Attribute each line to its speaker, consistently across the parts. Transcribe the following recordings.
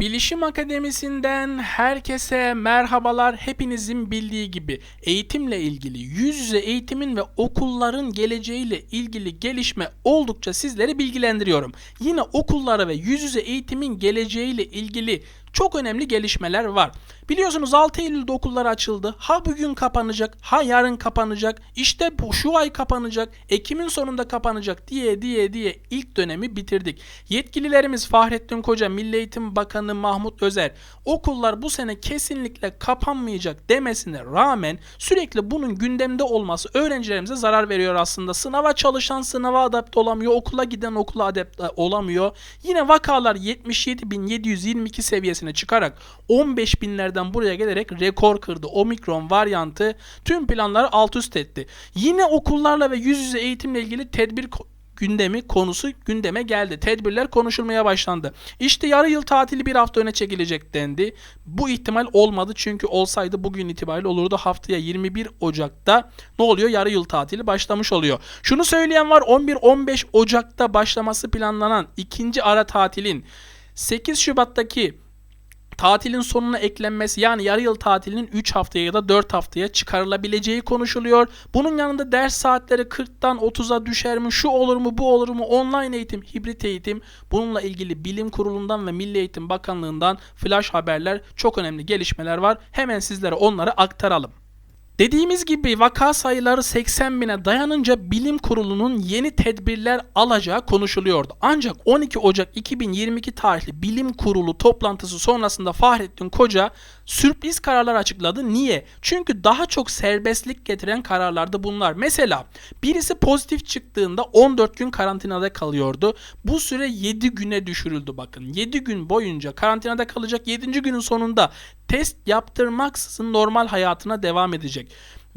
Speaker 1: Bilişim Akademisi'nden herkese merhabalar. Hepinizin bildiği gibi eğitimle ilgili, yüz yüze eğitimin ve okulların geleceğiyle ilgili gelişme oldukça sizleri bilgilendiriyorum. Yine okullara ve yüz yüze eğitimin geleceğiyle ilgili çok önemli gelişmeler var. Biliyorsunuz 6 Eylül'de okullar açıldı. Ha bugün kapanacak, ha yarın kapanacak. İşte bu şu ay kapanacak, Ekim'in sonunda kapanacak diye diye diye ilk dönemi bitirdik. Yetkililerimiz Fahrettin Koca, Milli Eğitim Bakanı Mahmut Özer okullar bu sene kesinlikle kapanmayacak demesine rağmen sürekli bunun gündemde olması öğrencilerimize zarar veriyor aslında. Sınava çalışan sınava adapte olamıyor, okula giden okula adapte olamıyor. Yine vakalar 77.722 seviyesine çıkarak 15 binlerden buraya gelerek rekor kırdı. Omikron varyantı tüm planları alt üst etti. Yine okullarla ve yüz yüze eğitimle ilgili tedbir gündemi konusu gündeme geldi. Tedbirler konuşulmaya başlandı. İşte yarı yıl tatili bir hafta öne çekilecek dendi. Bu ihtimal olmadı çünkü olsaydı bugün itibariyle olurdu. Haftaya 21 Ocak'ta ne oluyor? Yarı yıl tatili başlamış oluyor. Şunu söyleyen var 11-15 Ocak'ta başlaması planlanan ikinci ara tatilin 8 Şubat'taki tatilin sonuna eklenmesi yani yarı yıl tatilinin 3 haftaya ya da 4 haftaya çıkarılabileceği konuşuluyor. Bunun yanında ders saatleri 40'tan 30'a düşer mi? Şu olur mu? Bu olur mu? Online eğitim, hibrit eğitim. Bununla ilgili Bilim Kurulu'ndan ve Milli Eğitim Bakanlığı'ndan flash haberler, çok önemli gelişmeler var. Hemen sizlere onları aktaralım. Dediğimiz gibi vaka sayıları 80 bine dayanınca bilim kurulunun yeni tedbirler alacağı konuşuluyordu. Ancak 12 Ocak 2022 tarihli bilim kurulu toplantısı sonrasında Fahrettin Koca sürpriz kararlar açıkladı. Niye? Çünkü daha çok serbestlik getiren kararlardı bunlar. Mesela birisi pozitif çıktığında 14 gün karantinada kalıyordu. Bu süre 7 güne düşürüldü bakın. 7 gün boyunca karantinada kalacak. 7. günün sonunda test yaptırmaksızın normal hayatına devam edecek.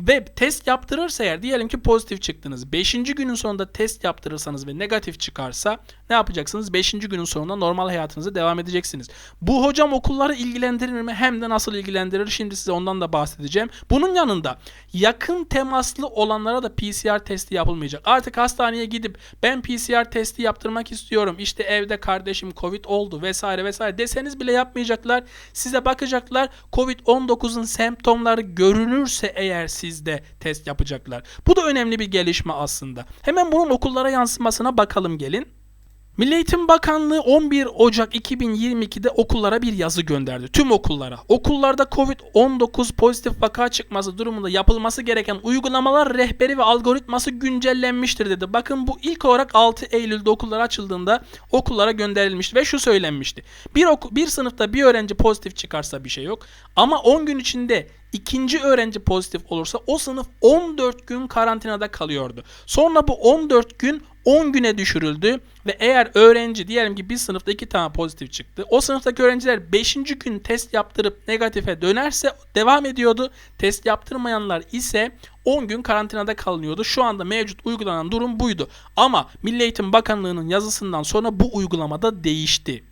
Speaker 1: Ve test yaptırırsa eğer diyelim ki pozitif çıktınız. 5. günün sonunda test yaptırırsanız ve negatif çıkarsa ne yapacaksınız? 5. günün sonunda normal hayatınıza devam edeceksiniz. Bu hocam okulları ilgilendirir mi? Hem de nasıl ilgilendirir? Şimdi size ondan da bahsedeceğim. Bunun yanında yakın temaslı olanlara da PCR testi yapılmayacak. Artık hastaneye gidip ben PCR testi yaptırmak istiyorum. İşte evde kardeşim Covid oldu vesaire vesaire deseniz bile yapmayacaklar. Size bakacaklar. Covid-19'un semptomları görünürse eğer sizde test yapacaklar. Bu da önemli bir gelişme aslında. Hemen bunun okullara yansımasına bakalım gelin. Milli Eğitim Bakanlığı 11 Ocak 2022'de okullara bir yazı gönderdi. Tüm okullara. Okullarda Covid-19 pozitif vaka çıkması durumunda yapılması gereken uygulamalar rehberi ve algoritması güncellenmiştir dedi. Bakın bu ilk olarak 6 Eylül'de okullar açıldığında okullara gönderilmişti ve şu söylenmişti. Bir, oku, bir sınıfta bir öğrenci pozitif çıkarsa bir şey yok. Ama 10 gün içinde ikinci öğrenci pozitif olursa o sınıf 14 gün karantinada kalıyordu. Sonra bu 14 gün 10 güne düşürüldü ve eğer öğrenci diyelim ki bir sınıfta 2 tane pozitif çıktı. O sınıftaki öğrenciler 5. gün test yaptırıp negatife dönerse devam ediyordu. Test yaptırmayanlar ise 10 gün karantinada kalınıyordu. Şu anda mevcut uygulanan durum buydu. Ama Milli Eğitim Bakanlığı'nın yazısından sonra bu uygulamada değişti.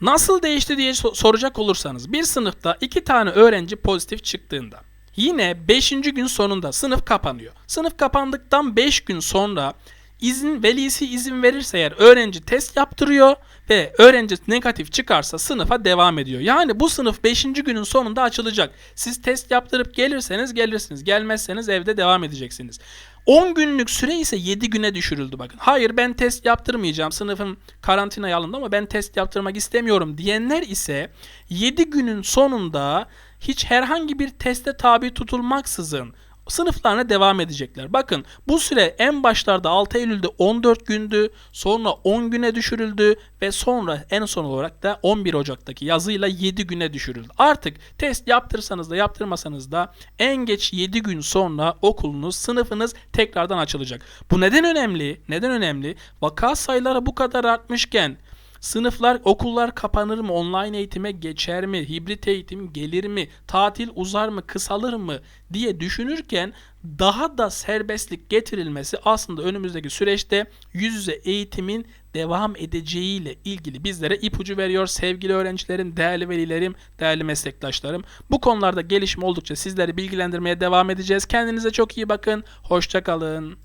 Speaker 1: Nasıl değişti diye so- soracak olursanız bir sınıfta 2 tane öğrenci pozitif çıktığında yine 5. gün sonunda sınıf kapanıyor. Sınıf kapandıktan 5 gün sonra izin velisi izin verirse eğer öğrenci test yaptırıyor ve öğrenci negatif çıkarsa sınıfa devam ediyor. Yani bu sınıf 5. günün sonunda açılacak. Siz test yaptırıp gelirseniz gelirsiniz. Gelmezseniz evde devam edeceksiniz. 10 günlük süre ise 7 güne düşürüldü bakın. Hayır ben test yaptırmayacağım. Sınıfım karantinaya alındı ama ben test yaptırmak istemiyorum diyenler ise 7 günün sonunda hiç herhangi bir teste tabi tutulmaksızın sınıflarına devam edecekler. Bakın bu süre en başlarda 6 Eylül'de 14 gündü, sonra 10 güne düşürüldü ve sonra en son olarak da 11 Ocak'taki yazıyla 7 güne düşürüldü. Artık test yaptırsanız da yaptırmasanız da en geç 7 gün sonra okulunuz, sınıfınız tekrardan açılacak. Bu neden önemli? Neden önemli? Vaka sayıları bu kadar artmışken Sınıflar, okullar kapanır mı? Online eğitime geçer mi? Hibrit eğitim gelir mi? Tatil uzar mı? Kısalır mı? diye düşünürken daha da serbestlik getirilmesi aslında önümüzdeki süreçte yüz yüze eğitimin devam edeceğiyle ilgili bizlere ipucu veriyor sevgili öğrencilerim, değerli velilerim, değerli meslektaşlarım. Bu konularda gelişme oldukça sizleri bilgilendirmeye devam edeceğiz. Kendinize çok iyi bakın. Hoşça kalın.